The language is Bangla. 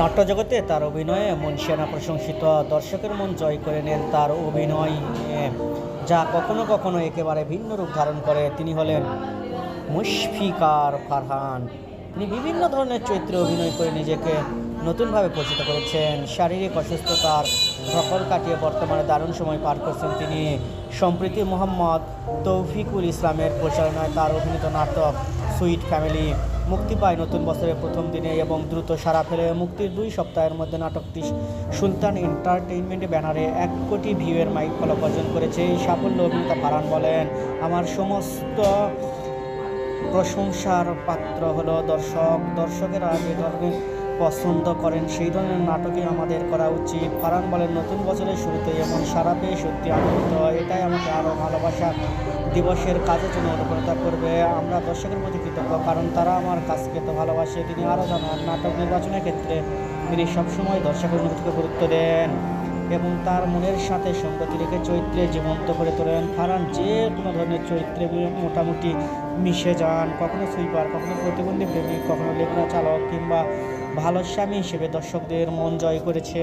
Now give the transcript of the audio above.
নাট্যজগতে তার অভিনয়ে মনসিয়ানা প্রশংসিত দর্শকের মন জয় করে নেন তার অভিনয়, যা কখনো কখনো একেবারে ভিন্ন রূপ ধারণ করে। তিনি হলেন মুশফিকার ফারহান। তিনি বিভিন্ন ধরনের চরিত্রে অভিনয় করে নিজেকে নতুনভাবে পরিচিত করেছেন। শারীরিক অসুস্থতার ধকল কাটিয়ে বর্তমানে দারুণ সময় পার করছেন তিনি। সম্প্রতি মোহাম্মদ তৌফিকুল ইসলামের পরিচালনায় তার অভিনীত নাটক সুইট ফ্যামিলি মুক্তি পায় নতুন বছরের প্রথম দিনে এবং দ্রুত সারা ফেলে মুক্তির দুই সপ্তাহের মধ্যে নাটকটি সুলতান এন্টারটেইনমেন্ট ব্যানারে এক কোটি ভিউয়ের মাইক ফলক অর্জন করেছে। এই সাফল্য অভিনেতা ফারহান বলেন, আমার সমস্ত প্রশংসার পাত্র হলো দর্শক। দর্শকেরা যে ধরনের পছন্দ করেন সেই ধরনের নাটকই আমাদের করা উচিত। ফারান বলেন, নতুন বছরের শুরুতে এমন সারা পেয়ে সত্যি আনন্দিত। এটাই আমাকে আরও ভালোবাসা দিবসের কাজের জন্য অনুপ্রাণিত করবে। আমরা দর্শকের প্রতি কৃতজ্ঞ, কারণ তারা আমার কাজকে তো ভালোবাসে। তিনি আরও জানান, নাটক নির্বাচনের ক্ষেত্রে তিনি সবসময় দর্শকের অনুভূতিকে গুরুত্ব দেন। এবং তার মনের সাথে সঙ্গতি রেখে চরিত্রে জীবন্ত করে তোলেন ফারান। যে কোনো ধরনের চরিত্রে মোটামুটি মিশে যান, কখনো সুইপার, কখনো প্রতিবন্ধী প্রেমিক, কখনো লেখনা চালক কিংবা ভালো স্বামী হিসেবে দর্শকদের মন জয় করেছে।